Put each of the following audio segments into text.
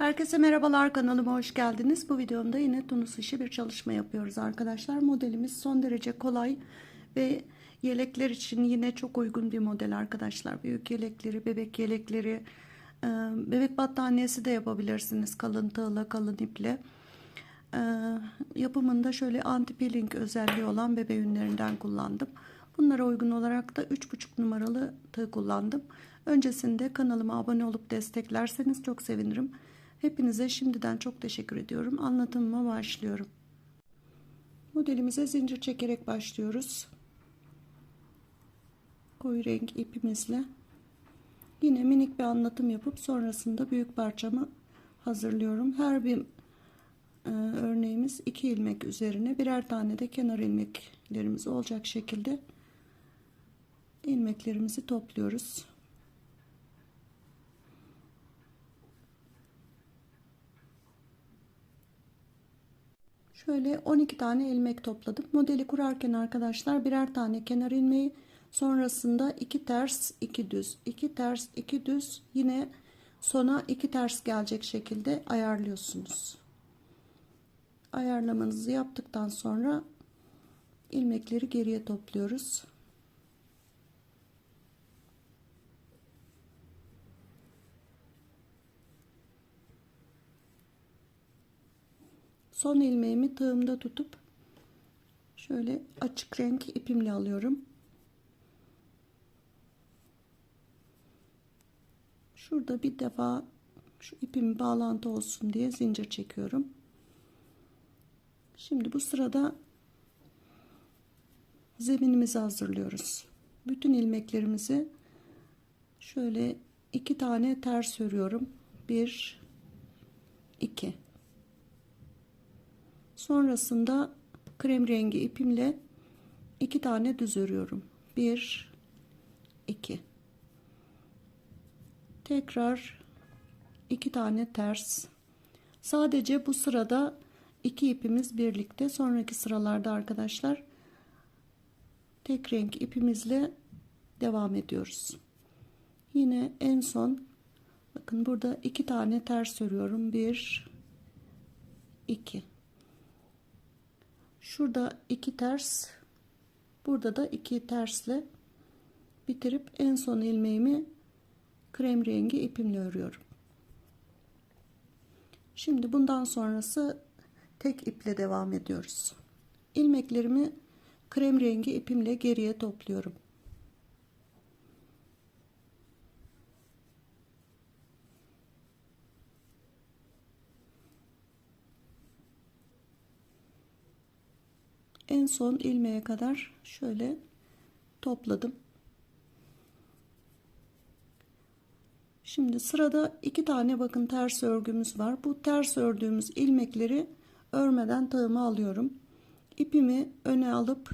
Herkese merhabalar kanalıma hoş geldiniz. Bu videomda yine tunus işi bir çalışma yapıyoruz arkadaşlar. Modelimiz son derece kolay ve yelekler için yine çok uygun bir model arkadaşlar. Büyük yelekleri, bebek yelekleri, e, bebek battaniyesi de yapabilirsiniz kalın tığla, kalın iple. E, yapımında şöyle anti peeling özelliği olan bebe ünlerinden kullandım. Bunlara uygun olarak da 3,5 numaralı tığ kullandım. Öncesinde kanalıma abone olup desteklerseniz çok sevinirim. Hepinize şimdiden çok teşekkür ediyorum. Anlatımıma başlıyorum. Modelimize zincir çekerek başlıyoruz. Koyu renk ipimizle. Yine minik bir anlatım yapıp sonrasında büyük parçamı hazırlıyorum. Her bir e, örneğimiz iki ilmek üzerine birer tane de kenar ilmeklerimiz olacak şekilde ilmeklerimizi topluyoruz. Şöyle 12 tane ilmek topladım. Modeli kurarken arkadaşlar birer tane kenar ilmeği sonrasında 2 ters 2 düz 2 ters 2 düz yine sona 2 ters gelecek şekilde ayarlıyorsunuz. Ayarlamanızı yaptıktan sonra ilmekleri geriye topluyoruz. Son ilmeğimi tığımda tutup şöyle açık renk ipimle alıyorum. Şurada bir defa şu ipim bağlantı olsun diye zincir çekiyorum. Şimdi bu sırada zeminimizi hazırlıyoruz. Bütün ilmeklerimizi şöyle iki tane ters örüyorum. Bir, iki. Sonrasında krem rengi ipimle iki tane düz örüyorum. Bir, iki. Tekrar iki tane ters. Sadece bu sırada iki ipimiz birlikte. Sonraki sıralarda arkadaşlar tek renk ipimizle devam ediyoruz. Yine en son bakın burada iki tane ters örüyorum. Bir, iki. Şurada iki ters, burada da iki tersle bitirip en son ilmeğimi krem rengi ipimle örüyorum. Şimdi bundan sonrası tek iple devam ediyoruz. İlmeklerimi krem rengi ipimle geriye topluyorum. En son ilmeğe kadar şöyle topladım. Şimdi sırada iki tane bakın ters örgümüz var. Bu ters ördüğümüz ilmekleri örmeden tığıma alıyorum. İpimi öne alıp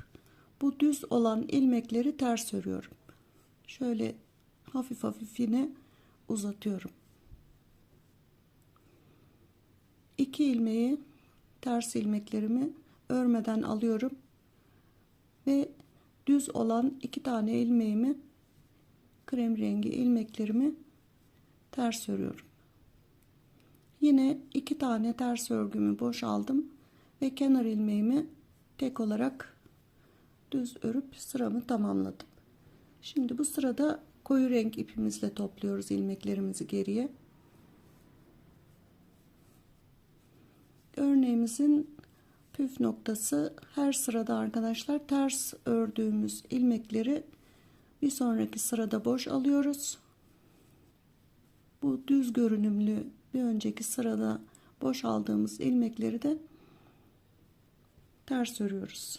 bu düz olan ilmekleri ters örüyorum. Şöyle hafif hafif yine uzatıyorum. İki ilmeği ters ilmeklerimi örmeden alıyorum ve düz olan iki tane ilmeğimi krem rengi ilmeklerimi ters örüyorum. Yine iki tane ters örgümü boş aldım ve kenar ilmeğimi tek olarak düz örüp sıramı tamamladım. Şimdi bu sırada koyu renk ipimizle topluyoruz ilmeklerimizi geriye. Örneğimizin püf noktası her sırada arkadaşlar ters ördüğümüz ilmekleri bir sonraki sırada boş alıyoruz. Bu düz görünümlü bir önceki sırada boş aldığımız ilmekleri de ters örüyoruz.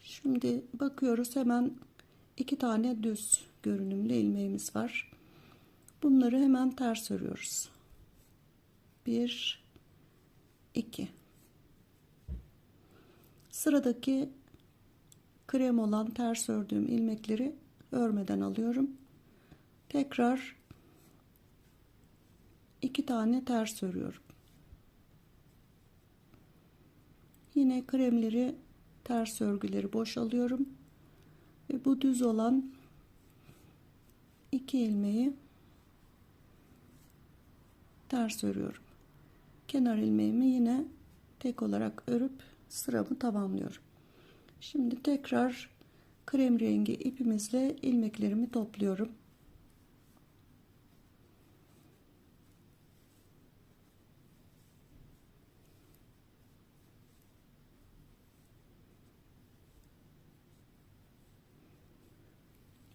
Şimdi bakıyoruz hemen iki tane düz görünümlü ilmeğimiz var. Bunları hemen ters örüyoruz. 1 2 sıradaki krem olan ters ördüğüm ilmekleri örmeden alıyorum. Tekrar iki tane ters örüyorum. Yine kremleri ters örgüleri boş alıyorum. Ve bu düz olan iki ilmeği ters örüyorum. Kenar ilmeğimi yine tek olarak örüp sıramı tamamlıyorum. Şimdi tekrar krem rengi ipimizle ilmeklerimi topluyorum.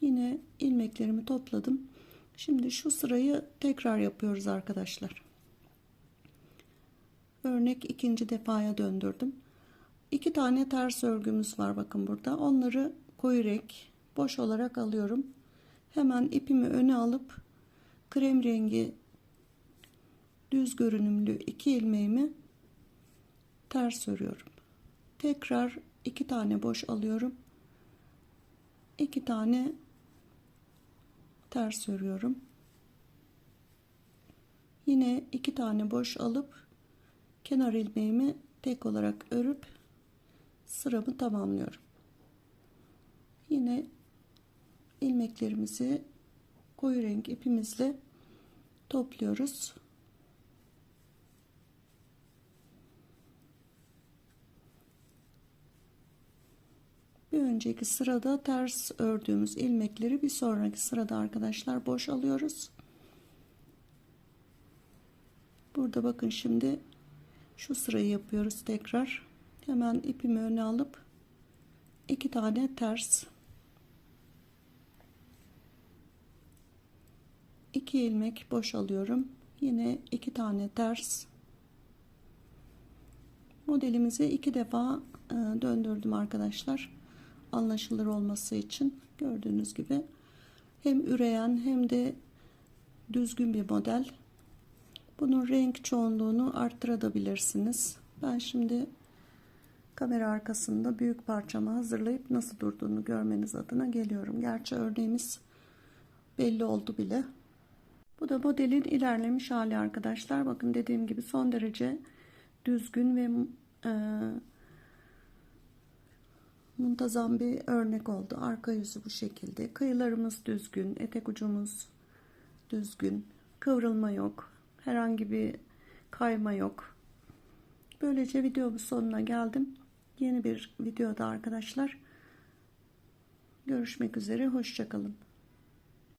Yine ilmeklerimi topladım. Şimdi şu sırayı tekrar yapıyoruz arkadaşlar. Örnek ikinci defaya döndürdüm. İki tane ters örgümüz var bakın burada. Onları koyu renk boş olarak alıyorum. Hemen ipimi öne alıp krem rengi düz görünümlü iki ilmeğimi ters örüyorum. Tekrar iki tane boş alıyorum. iki tane ters örüyorum. Yine iki tane boş alıp kenar ilmeğimi tek olarak örüp sıramı tamamlıyorum. Yine ilmeklerimizi koyu renk ipimizle topluyoruz. Bir önceki sırada ters ördüğümüz ilmekleri bir sonraki sırada arkadaşlar boş alıyoruz. Burada bakın şimdi şu sırayı yapıyoruz tekrar. Hemen ipimi öne alıp iki tane ters. İki ilmek boş alıyorum. Yine iki tane ters. Modelimizi iki defa e, döndürdüm arkadaşlar. Anlaşılır olması için. Gördüğünüz gibi hem üreyen hem de düzgün bir model bunun renk çoğunluğunu arttırabilirsiniz. Ben şimdi kamera arkasında büyük parçamı hazırlayıp nasıl durduğunu görmeniz adına geliyorum. Gerçi örneğimiz belli oldu bile. Bu da modelin ilerlemiş hali arkadaşlar. Bakın dediğim gibi son derece düzgün ve e, muntazam bir örnek oldu. Arka yüzü bu şekilde. Kıyılarımız düzgün, etek ucumuz düzgün, kıvrılma yok, herhangi bir kayma yok. Böylece videomun sonuna geldim. Yeni bir videoda arkadaşlar görüşmek üzere. Hoşçakalın.